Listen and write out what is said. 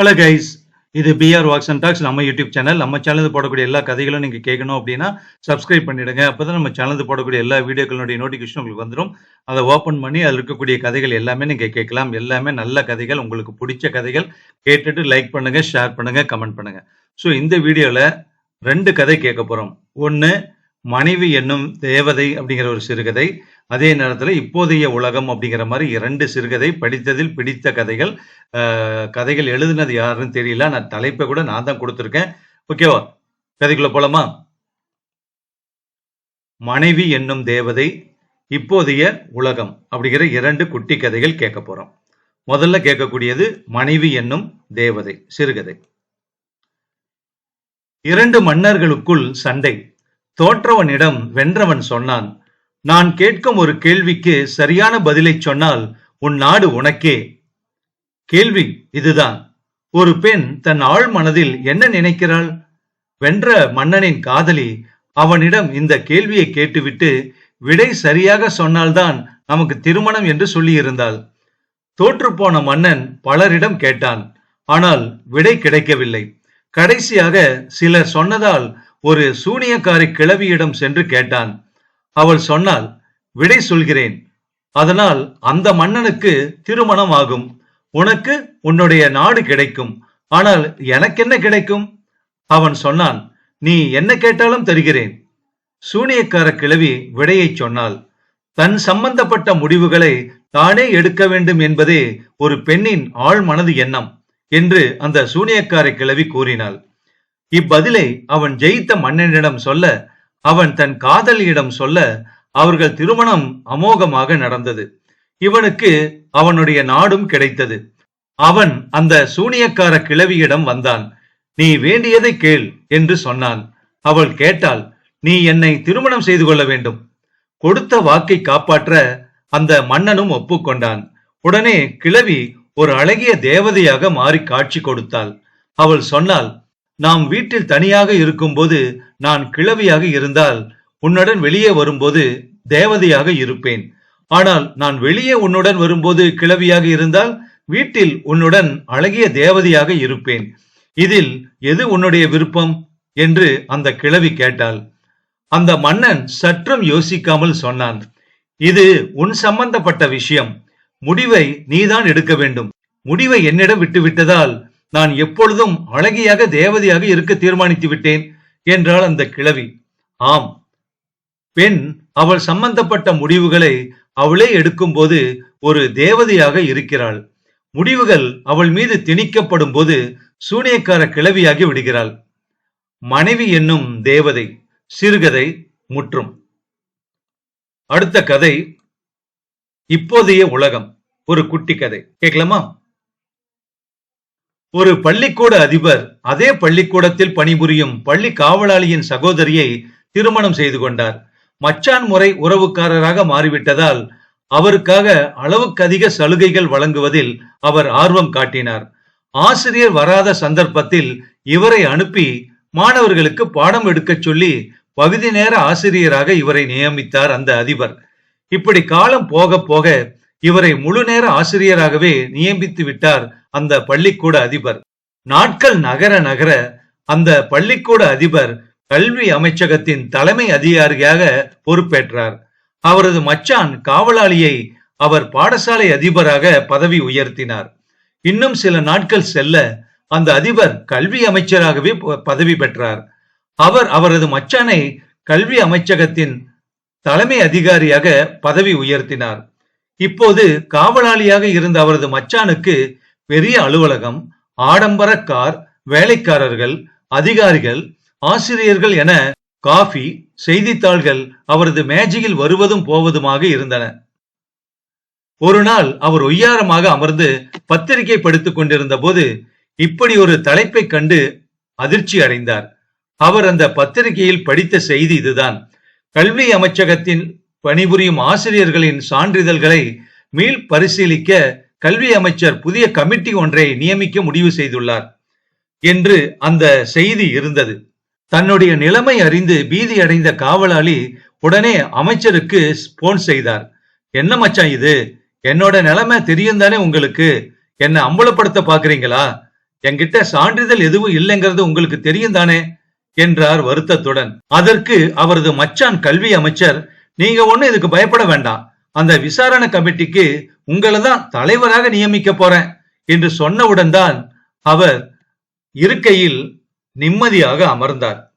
Hello guys இது PR walks and talks நம்ம YouTube channel நம்ம சேனல் போடக்கூடிய எல்லா கதைகளும் நீங்கள் கேட்கணும் அப்படின்னா சப்ஸ்கிரைப் பண்ணிடுங்க. அப்போ தான் நம்ம சேனல் போடக்கூடிய எல்லா வீடியோக்களுடைய நோட்டிஃபிகேஷன் உங்களுக்கு வந்துடும் அதை ஓப்பன் பண்ணி அதில் இருக்கக்கூடிய கதைகள் எல்லாமே நீங்கள் கேட்கலாம். எல்லாமே நல்ல கதைகள் உங்களுக்கு பிடிச்ச கதைகள் கேட்டுட்டு லைக் பண்ணுங்கள் ஷேர் பண்ணுங்கள் கமெண்ட் பண்ணுங்கள் ஸோ இந்த வீடியோவில் ரெண்டு கதை கேட்க போகிறோம் ஒன்று மனைவி என்னும் தேவதை அப்படிங்கிற ஒரு சிறுகதை. அதே நேரத்தில் இப்போதைய உலகம் அப்படிங்கிற மாதிரி இரண்டு சிறுகதை படித்ததில் பிடித்த கதைகள். அஹ், கதைகள் எழுதுனது யாருன்னு தெரியல. நான் தலைப்பை கூட நான் தான் கொடுத்துருக்கேன். ஓகேவா? கதைக்குள்ள போலாமா? மனைவி என்னும் தேவதை இப்போதைய உலகம் அப்படிங்கிற இரண்டு குட்டி கதைகள் கேட்க போறோம். முதல்ல கேட்கக்கூடியது மனைவி என்னும் தேவதை சிறுகதை. இரண்டு மன்னர்களுக்குள் சண்டை. தோற்றவனிடம் வென்றவன் சொன்னான் நான் கேட்கும் ஒரு கேள்விக்கு சரியான பதிலை சொன்னால் உன் நாடு உனக்கே. கேள்வி இதுதான். ஒரு பெண் தன் ஆழ் மனதில் என்ன நினைக்கிறாள்? வென்ற மன்னனின் காதலி அவனிடம் இந்த கேள்வியை கேட்டுவிட்டு விடை சரியாக சொன்னால்தான் நமக்கு திருமணம் என்று சொல்லியிருந்தாள். தோற்றுப்போன மன்னன் பலரிடம் கேட்டான் ஆனால் விடை கிடைக்கவில்லை. கடைசியாக சிலர் சொன்னதால் ஒரு சூனியக்காரி கிழவியிடம் சென்று கேட்டான். அவள் சொன்னால் விடை சொல்கிறேன். அதனால் அந்த மன்னனுக்கு திருமணம் ஆகும். உனக்கு உன்னுடைய நாடு கிடைக்கும். ஆனால் எனக்கென்ன கிடைக்கும்? அவன் சொன்னான் நீ என்ன கேட்டாலும் தருகிறேன். சூனியக்கார கிழவி விடையைச் சொன்னாள் தன் சம்பந்தப்பட்ட முடிவுகளை தானே எடுக்க வேண்டும் என்பதே ஒரு பெண்ணின் ஆழ்மனது எண்ணம் என்று அந்த சூனியக்கார கிழவி கூறினாள். இப்பதிலை அவன் ஜெயித்த மன்னனிடம் சொல்ல அவன் தன் காதலியிடம் சொல்ல அவர்கள் திருமணம் அமோகமாக நடந்தது. இவனுக்கு அவனுடைய நாடும் கிடைத்தது. அவன் அந்த சூனியக்கார கிழவியிடம் வந்தான். நீ வேண்டியதை கேள் என்று சொன்னான். அவள் கேட்டாள் நீ என்னை திருமணம் செய்து கொள்ள வேண்டும். கொடுத்த வாக்கை காப்பாற்ற அந்த மன்னனும் ஒப்புக்கொண்டான். உடனே கிழவி ஒரு அழகிய தேவதையாக மாறி காட்சி கொடுத்தாள். அவள் சொன்னாள் நாம் வீட்டில் தனியாக இருக்கும்போது நான் கிழவியாக இருந்தால் உன்னுடன் வெளியே வரும்போது தேவதையாக இருப்பேன். ஆனால் நான் வெளியே உன்னுடன் வரும்போது கிழவியாக இருந்தால் வீட்டில் உன்னுடன் அழகிய தேவதையாக இருப்பேன். இதில் எது உன்னுடைய விருப்பம்? என்று அந்த கிழவி கேட்டாள். அந்த மன்னன் சற்றும் யோசிக்காமல் சொன்னான் இது உன் சம்பந்தப்பட்ட விஷயம். முடிவை நீதான் எடுக்க வேண்டும். முடிவை என்னிடம் விட்டுவிட்டதால் நான் எப்பொழுதும் அழகியாக தேவதையாக இருக்க தீர்மானித்து விட்டேன் என்றாள் அந்த கிழவி. ஆம். பெண் அவள் சம்பந்தப்பட்ட முடிவுகளை அவளே எடுக்கும்போது ஒரு தேவதையாக இருக்கிறாள். முடிவுகள் அவள் மீது திணிக்கப்படும் போது சூனியக்கார கிளவியாகி விடுகிறாள். மனைவி என்னும் தேவதை சிறுகதை முற்றும். அடுத்த கதை இப்போதைய உலகம் ஒரு குட்டி கதை. கேட்கலாமா? ஒரு பள்ளிக்கூட அதிபர் அதே பள்ளிக்கூடத்தில் பணிபுரியும் பள்ளி காவலாளியின் சகோதரியை திருமணம் செய்து கொண்டார். மச்சான் முறை உறவுக்காரராக மாறிவிட்டதால் அவருக்காக அளவுக்கு அதிக சலுகைகள் வழங்குவதில் அவர் ஆர்வம் காட்டினார். ஆசிரியர் வராத சந்தர்ப்பத்தில் இவரை அனுப்பி மாணவர்களுக்கு பாடம் எடுக்கச் சொல்லி பகுதி நேர ஆசிரியராக இவரை நியமித்தார் அந்த அதிபர். இப்படி காலம் போக போக இவரை முழு நேர ஆசிரியராகவே நியமித்து விட்டார் அந்த பள்ளிக்கூட அதிபர். நாட்கள் நகர நகர அந்த பள்ளிக்கூட அதிபர் கல்வி அமைச்சகத்தின் தலைமை அதிகாரியாக பொறுப்பேற்றார். அவரது மச்சான் காவலாளியை அவர் பாடசாலை அதிபராக பதவி உயர்த்தினார். இன்னும் சில நாட்கள் செல்ல அந்த அதிபர் கல்வி அமைச்சராகவே ப- பதவி பெற்றார். அவர் அவரது மச்சானை கல்வி அமைச்சகத்தின் தலைமை அதிகாரியாக பதவி உயர்த்தினார். இப்போது காவலாளியாக இருந்த அவரது மச்சானுக்கு பெரிய அலுவலகம் ஆடம்பர கார் வேலைக்காரர்கள் அதிகாரிகள் ஆசிரியர்கள் என காஃபி செய்தித்தாள்கள் அவரது மேஜையில் வருவதும் போவதுமாக இருந்தன. ஒரு நாள் அவர் ஒய்யாரமாக அமர்ந்து பத்திரிகை படித்துக் கொண்டிருந்த போது இப்படி ஒரு தலைப்பை கண்டு அதிர்ச்சி அடைந்தார். அவர் அந்த பத்திரிகையில் படித்த செய்தி இதுதான். கல்வி அமைச்சகத்தின் பணிபுரியும் ஆசிரியர்களின் சான்றிதழ்களை மீள் பரிசீலிக்க கல்வி அமைச்சர் புதிய கமிட்டி ஒன்றை நியமிக்க முடிவு செய்துள்ளார் என்று அந்த செய்தி இருந்தது. தன்னுடைய நிலைமை அறிந்து பீதி அடைந்த காவலாளி உடனே அமைச்சருக்கு போன் செய்தார். என்ன மச்சான் இது? என்னோட நிலைமை தெரியும் தானே உங்களுக்கு? என்ன அம்பலப்படுத்த பாக்குறீங்களா என்கிட்ட சான்றிதழ் எதுவும் இல்லைங்கிறது உங்களுக்கு தெரியும் தானே? என்றார் வருத்தத்துடன். அதற்கு அவரது மச்சான் கல்வி அமைச்சர் நீங்க ஒண்ணு இதுக்கு பயப்பட வேண்டாம். அந்த விசாரணை கமிட்டிக்கு உங்களை தான் தலைவராக நியமிக்க போறேன் என்று சொன்னவுடன் தான் அவர் இருக்கையில் நிம்மதியாக அமர்ந்தார்.